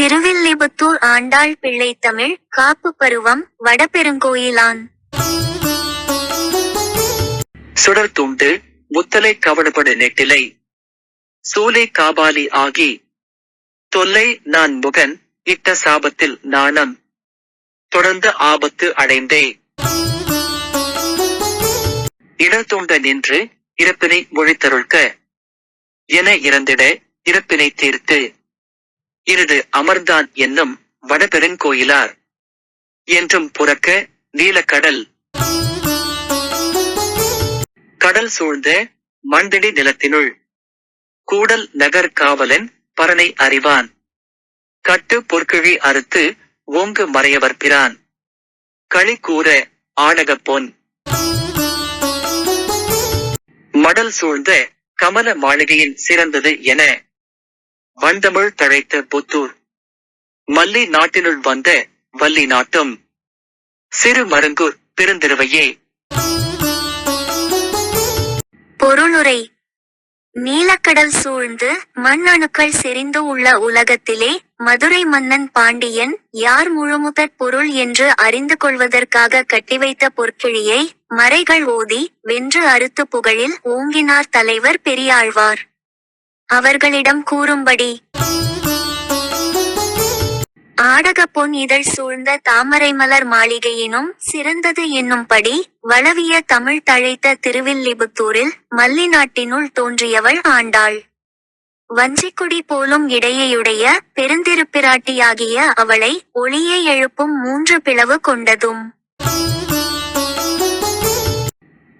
திருவில்லிபுத்தூர் ஆண்டாள் பிள்ளை தமிழ் காப்பு பருவம் வடபெருங்கோயிலான். சுடர் துண்டு முத்தலை கவடுபடு நெட்டிலை சூலை காபாலி ஆகி தொல்லை நான் முகன் இட்ட சாபத்தில் நாணம். தொடர்ந்து ஆபத்து அடைந்தே. இடர்தொண்ட நின்று இறப்பினை மொழித்தருள்க என இறந்திட இறப்பினை தீர்த்து. இருது அமர்ந்தான் என்னும் வடபெருங்கோயிலார் என்றும் புறக்க நீலக்கடல். கடல் சூழ்ந்த மண்தடி நிலத்தினுள் கூடல் நகர் காவலன் பரனை அறிவான். கட்டு பொற்கிழி அறுத்து ஓங்கு மறையவர் பிரான். களி கூற ஆடகப் பொன். மடல் சூழ்ந்த கமல மாளிகையின் சிறந்தது என வண்டமிழ் தழைத்த புத்தூர். மல்லி நாட்டினுள் வந்த வள்ளி நாட்டும் சிறு மருங்கூர் பெருந்திருவையே. பொருளுரை. நீலக்கடல் சூழ்ந்து மண் அணுக்கள் செறிந்து உள்ள உலகத்திலே மதுரை மன்னன் பாண்டியன் யார் முழுமுதற் பொருள் என்று அறிந்து கொள்வதற்காக கட்டிவைத்த பொற்கிழியை மறைகள் ஓதி வென்று அறுத்து புகழில் ஓங்கினார் தலைவர் பெரியாழ்வார். அவர்களிடம் கூறும்படி. ஆடக பொன் இதழ் சூழ்ந்த தாமரைமலர் மாளிகையினும் சிறந்தது என்னும்படி வளவிய தமிழ் தழைத்த திருவில்லிபுத்தூரில் மல்லி நாட்டினுள் தோன்றியவள் ஆண்டாள். வஞ்சிக்குடி போலும் இடையையுடைய பெருந்திருப்பிராட்டியாகிய அவளை ஒளியை எழுப்பும் மூன்று பிளவு கொண்டதும்.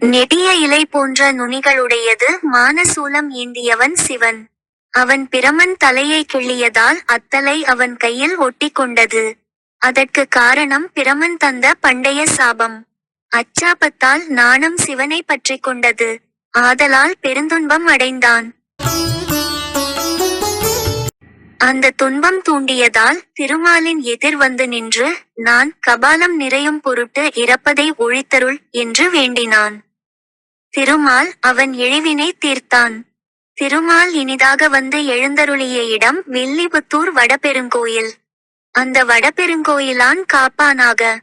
நெடிய இலை போன்ற நுனிகளுடையது மானசூலம் ஏந்தியவன் சிவன். அவன் பிரமன் தலையை கிள்ளியதால் அத்தலை அவன் கையில் ஒட்டிக் கொண்டது அதற்கு காரணம் பிரமன் தந்த பண்டைய சாபம். அச்சாபத்தால் நாணம் சிவனை பற்றிக் கொண்டது. ஆதலால் பெருந்துன்பம் அடைந்தான். அந்த துன்பம் தூண்டியதால் திருமாலின் எதிர் வந்து நின்று நான் கபாலம் நிறையும் பொருட்டு இறப்பதை ஒழித்தருள் என்று வேண்டினான். திருமால் அவன் இழிவினை தீர்த்தான். திருமால் இனிதாக வந்து எழுந்தருளிய இடம் வில்லிபுத்தூர் வடபெருங்கோயில். அந்த வடபெருங்கோயிலான் காப்பானாக.